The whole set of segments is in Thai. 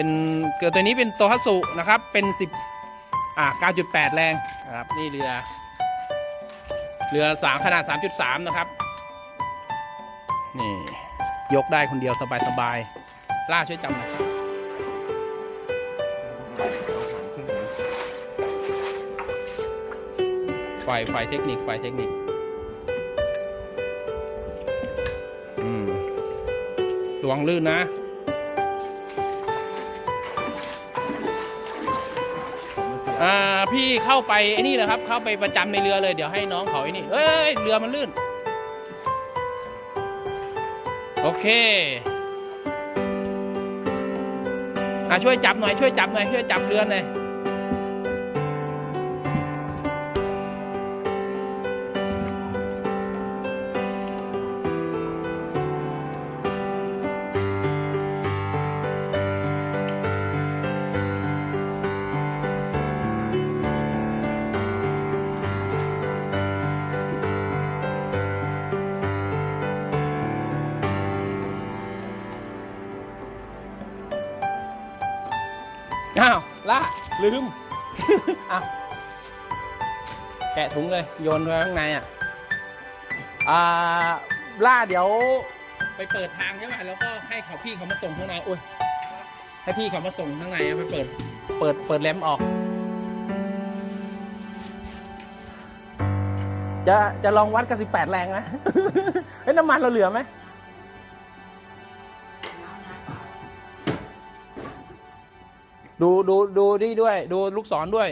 เป็นเกลือตัวนี้เป็นโตฮัสุนะครับ เป็น 10อ่า9.8 แรงนะครับ นี่เรือ เรือสามขนาด 3.3 นะครับ นี่ ยกได้คนเดียวสบายๆล่าช่วยจำหน่อยครับฝ่ายฝ่ายเทคนิคฝ่ายเทคนิคอืมระวังลื่นนะ อ่าพี่เข้าไปไอ้นี่แหละครับ เข้าไปประจำในเรือเลยเดี๋ยวให้น้องเขาไอ้นี่เอ้ยเรือมันลื่น โอเคอะช่วยจับหน่อยช่วยจับหน่อยช่วยจับเรือหน่อย อ้าวล่าลืมอ้าวแกะถุงเลยโยนไว้ข้างในอะอ่าล่าเดี๋ยวไปเปิดทางใช่ไหมแล้วก็ให้เขาพี่เขามาส่งข้างในอุ้ยให้พี่เขามาส่งข้างในอะไปเปิด เปิดเปิดแรมออก จะจะลองวัดกับ18แรงนะเฮ้ยน้ำมันเราเหลือไหม ดูดูดูนี่ด้วย ดูลูกศรด้วย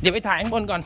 เดี๋ยวไปถ่ายข้างบนก่อน